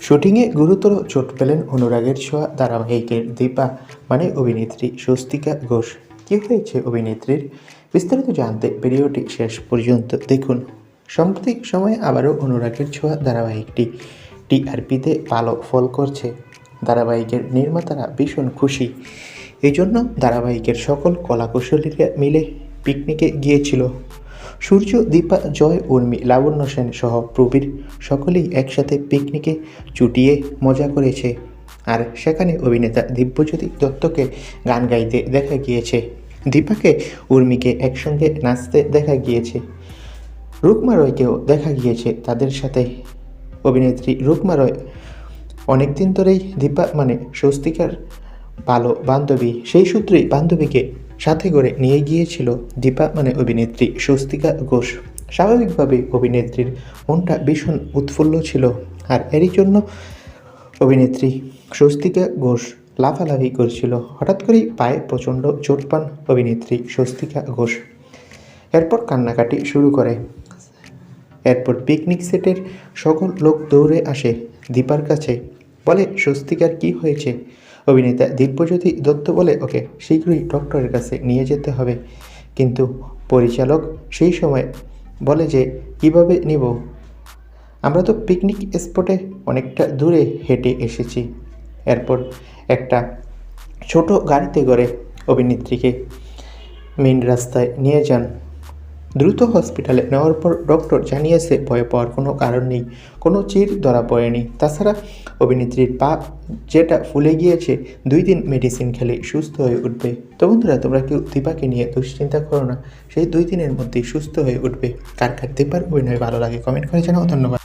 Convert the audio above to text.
শুটিংয়ে গুরুতর চোট পেলেন অনুরাগের ছোঁয়া ধারাবাহিকের দীপা মানে অভিনেত্রী স্বস্তিকা ঘোষ। কী হয়েছে অভিনেত্রীর? বিস্তারিত জানতে ভিডিওটি শেষ পর্যন্ত দেখুন। সাম্প্রতিক সময়ে আবারও অনুরাগের ছোঁয়া ধারাবাহিকটি টিআরপিতে ভালো ফল করছে। ধারাবাহিকের নির্মাতারা ভীষণ খুশি। এই জন্য ধারাবাহিকের সকল কলাকুশলীরা মিলে পিকনিকে গিয়েছিল। সূর্য, দীপা, জয়, উর্মি, লাবণ্য সেন সহ প্রবীর সকলেই একসাথে পিকনিকে চুটিয়ে মজা করেছে। আর সেখানে অভিনেতা দিব্যজ্যোতি দত্তকে গান গাইতে দেখা গিয়েছে। দীপাকে, উর্মিকে একসঙ্গে নাচতে দেখা গিয়েছে। রুকমা রয়কেও দেখা গিয়েছে তাদের সাথে। অভিনেত্রী রুকমা রয় অনেকদিন ধরেই দীপা মানে স্বস্তিকার ভালো বান্ধবী। সেই সূত্রেই বান্ধবীকে সাথে করে নিয়ে গিয়েছিল দীপা মানে অভিনেত্রী স্বস্তিকা ঘোষ। স্বাভাবিকভাবেই অভিনেত্রীর মনটা ভীষণ উৎফুল্ল ছিল আর এরই জন্য অভিনেত্রী স্বস্তিকা ঘোষ লাফালাফি করছিল। হঠাৎ করেই পায়ে প্রচণ্ড চোট পান অভিনেত্রী স্বস্তিকা ঘোষ। এরপর কান্নাকাটি শুরু করে। এরপর পিকনিক সেটের সকল লোক দৌড়ে আসে দীপার কাছে। বলে, স্বস্তিকার, কি হয়েছে? অভিনেতা দিব্যজ্যোতি দত্ত বলে, ওকে, শীঘ্রই ডক্টরের কাছে নিয়ে যেতে হবে। কিন্তু পরিচালক সেই সময় বলে যে, কীভাবে নিব? আমরা তো পিকনিক স্পটে অনেকটা দূরে হেঁটে এসেছি। এরপর একটা ছোট গাড়িতে করে অভিনেত্রীকে মেন রাস্তায় নিয়ে যান। দ্রুত হসপিটালে নেওয়ার পর ডক্টর জানিয়েছে ভয় পাওয়ার কোনো কারণ নেই। কোনো চির ধরা পড়েনি। তাছাড়া অভিনেত্রীর পা যেটা ফুলে গিয়েছে, দুই দিন মেডিসিন খেলে সুস্থ হয়ে উঠবে। তো বন্ধুরা, তোমরা কেউ দীপাকে নিয়ে দুশ্চিন্তা করো না। সেই দুই দিনের মধ্যেই সুস্থ হয়ে উঠবে। কার কার দীপার অভিনয় ভালো লাগে কমেন্ট করে জানাও। ধন্যবাদ।